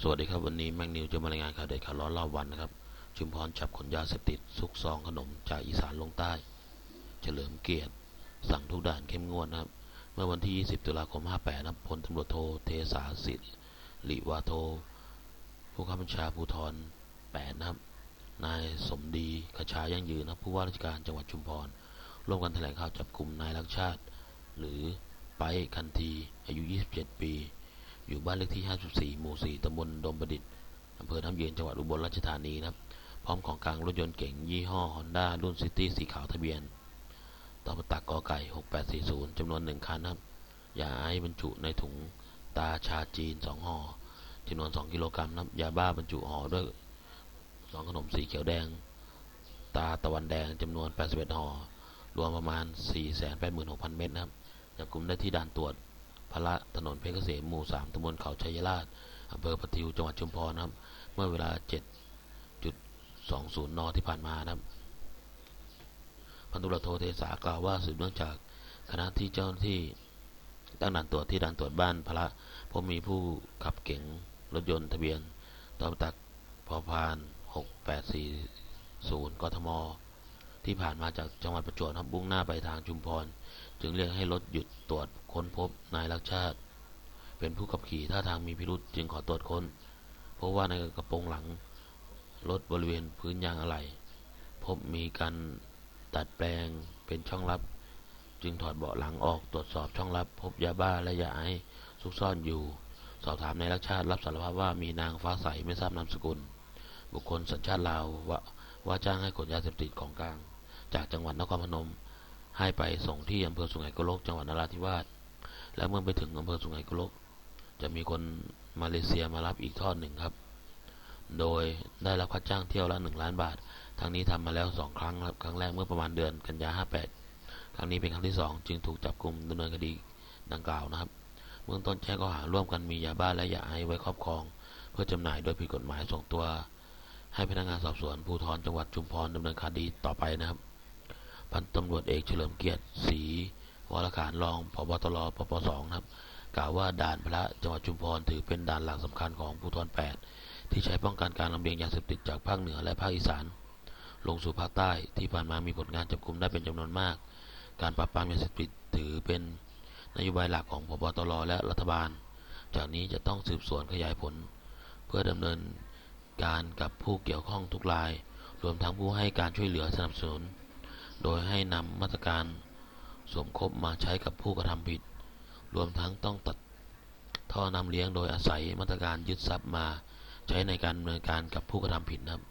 สวัสดีครับวันนี้แมงนิวจะมารายงานข่าวเด็ดข่าวร้อนรอบวันนะครับ ชุมพรจับขนยาเสพติดซุกซองขนมจากอีสานลงใต้ เฉลิมเกียรติ สั่งทุกด่านเข้มงวดนะครับ เมื่อวันที่ 20 ตุลาคม 58นะพลตำรวจโทเทสาสิริวาโท ผู้ข้าบัญชาภูธร8นะครับ นายสมดีขชายั่งยืนนะผู้ว่าราชการจังหวัดชุมพร ร่วมกันแถลงข่าวจับกลุ่มนายรักชาติ หรือไปคันทีอายุ 27 ปี อยู่บ้านเลขที่ 54 หมู่ 4ตำบลดมประดิษฐ์อำเภอน้ำเย็นจังหวัดอุบลราชธานีนะครับ พร้อมของกลางรถยนต์เก๋งยี่ห้อ Honda รุ่นซิตี้สีขาวทะเบียนตอปตักกอไก่ 6840จำนวน 1 คันนะครับยาไอซ์บรรจุในถุงตาชาจีน 2ห่อจำนวน 2 กิโลกรัมนะครับยาบ้าบรรจุห่อด้วยซองขนมสีเขียวแดง ตาตะวันแดงจำนวน 81ห่อรวมประมาณ 486,000 เม็ดนะครับจับกลุ่มได้ที่ด่านตรวจ พระถนนเพชรเกษมหมู่3ตำบลเขาชัยราชอำเภอปะทิวจังหวัดชุมพรนะครับ เมื่อเวลา 7.20 น ที่ผ่านมานะครับพันตุรวโทเทสากล่าวว่าสืบเนื่องจากคณะที่เจ้าหน้าที่ตั้งด่านตรวจที่ด่านตรวจบ้านพระพบมีผู้ขับเก๋งรถยนต์ทะเบียนตอมตักพอพาน 6840 กทม ที่ผ่านมาจากจังหวัดประจวบนะครับบุ่งหน้าไปทางชุมพร จึงเรียกให้รถหยุดตรวจ ค้นพบนายรักชาติ เป็นผู้ขับขี่ท่าทางมีพิรุษจึงขอตรวจค้น เพราะว่าในกระโปรงหลังรถบริเวณพื้นยางอะไหล่พบมีการดัดแปลงเป็นช่องลับ จึงถอดเบาะหลังออกตรวจสอบช่องลับ พบยาบ้าและยาไอซ์ซุกซ่อนอยู่ สอบถามนายรักชาติรับสารภาพว่ามีนางฟ้าใสไม่ทราบนามสกุล บุคคลสัญชาติลาวว่าว่าจ้างให้ขนยาเสพติดของกลาง จากจังหวัดนครพนม ให้ไปส่งที่อำเภอสุไหงโกลกจังหวัดนราธิวาส และเมื่อไปถึงอำเภอสุไหงโกลก จะมีคนมาเลเซียมารับอีกทอดหนึ่งครับ โดยได้รับค่าจ้างเที่ยวละหนึ่งล้านบาททั้งนี้ทำมาแล้วสองครั้งครับ ครั้งแรกเมื่อประมาณเดือนกันยาห้าแปดครั้งนี้เป็นครั้งที่สองจึงถูกจับกลุ่มดำเนินคดีดังกล่าวนะครับ เบื้องต้นแจ้งข้อหาร่วมกันมียาบ้าและยาไอไว้ครอบครอง เพื่อจำหน่ายโดยผิดกฎหมายส่งตัว ให้พนักงานสอบสวนภูธรจังหวัดชุมพรดำเนินคดีต่อไปนะครับ พันตำรวจเอกเฉลิมเกียรติศรี วรขานรองพบตรปปสองนะครับ กล่าวว่าด่านพระจังหวัดชุมพรถือเป็นด่านหลักสำคัญของภูธร8ที่ใช้ป้องกันการลำเลียงยาเสพติดจากภาคเหนือและภาคอีสาน ลงสู่ภาคใต้ที่ผ่านมามีผลงานจับกลุ่มได้เป็นจำนวนมาก การปราบปรามยาเสพติดถือเป็นนโยบายหลักของพบตรและรัฐบาล จากนี้จะต้องสืบสวนขยายผล เพื่อดำเนินการกับผู้เกี่ยวข้องทุกราย รวมทั้งผู้ให้การช่วยเหลือสนับสนุน โดยให้นำมาตรการ สวมคบมาใช้กับผู้กระทำผิด รวมทั้งต้องตัดท่อนำเลี้ยงโดยอาศัยมาตรการยึดทรัพย์มาใช้ในการดำเนินการกับผู้กระทำผิดนะครับ